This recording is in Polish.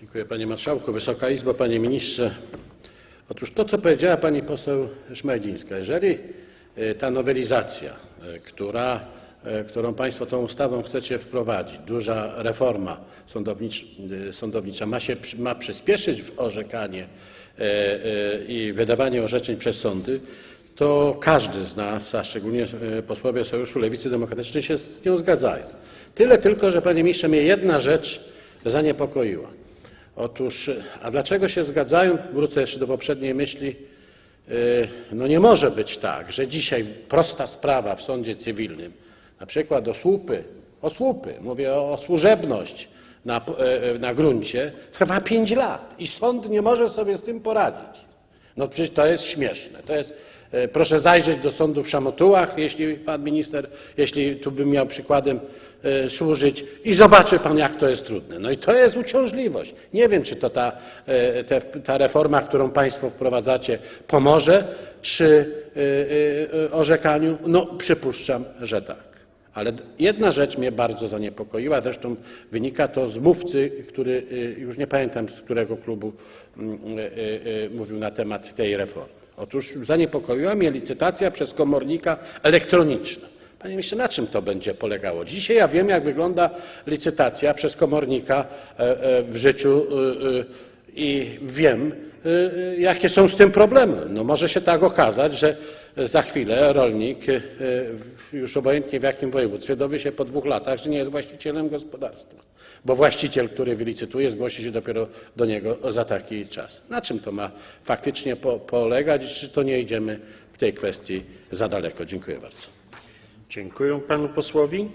Dziękuję panie marszałku, Wysoka Izbo, panie ministrze. Otóż to, co powiedziała pani poseł Szmajdzińska, jeżeli e, ta nowelizacja, e, która, e, którą państwo tą ustawą chcecie wprowadzić, duża reforma sądownicz, sądownicza ma, się, ma przyspieszyć w orzekanie i wydawanie orzeczeń przez sądy, to każdy z nas, a szczególnie posłowie Sojuszu Lewicy Demokratycznej się z nią zgadzają. Tyle tylko, że panie ministrze, mnie jedna rzecz zaniepokoiła. Otóż, a dlaczego się zgadzają? Wrócę jeszcze do poprzedniej myśli. Yy, No nie może być tak, że dzisiaj prosta sprawa w sądzie cywilnym, na przykład o słupy, o słupy, mówię o, służebność na, p- e, na gruncie, trwa 5 lat i sąd nie może sobie z tym poradzić. No przecież to jest śmieszne. To jest, e, proszę zajrzeć do sądu w Szamotułach, jeśli pan minister, jeśli tu bym miał przykładem e, służyć i zobaczy pan, jak to jest trudne. No i to jest uciążliwość. Nie wiem, czy to ta, e, ta reforma, którą państwo wprowadzacie, pomoże e, orzekaniu. No przypuszczam, że tak. Ale jedna rzecz mnie bardzo zaniepokoiła, zresztą wynika to z mówcy, który y, już nie pamiętam z którego klubu mm, y, y, mówił na temat tej reformy. Otóż zaniepokoiła mnie licytacja przez komornika elektroniczna. Panie ministrze, na czym to będzie polegało? Dzisiaj ja wiem, jak wygląda licytacja przez komornika e, e, w życiu i wiem, y, y, jakie są z tym problemy. No może się tak okazać, że za chwilę rolnik, y, już obojętnie w jakim województwie, dowie się po dwóch latach, że nie jest właścicielem gospodarstwa, bo właściciel, który wylicytuje, zgłosi się dopiero do niego za taki czas. Na czym to ma faktycznie po, polegać czy to nie idziemy w tej kwestii za daleko? Dziękuję bardzo. Dziękuję panu posłowi.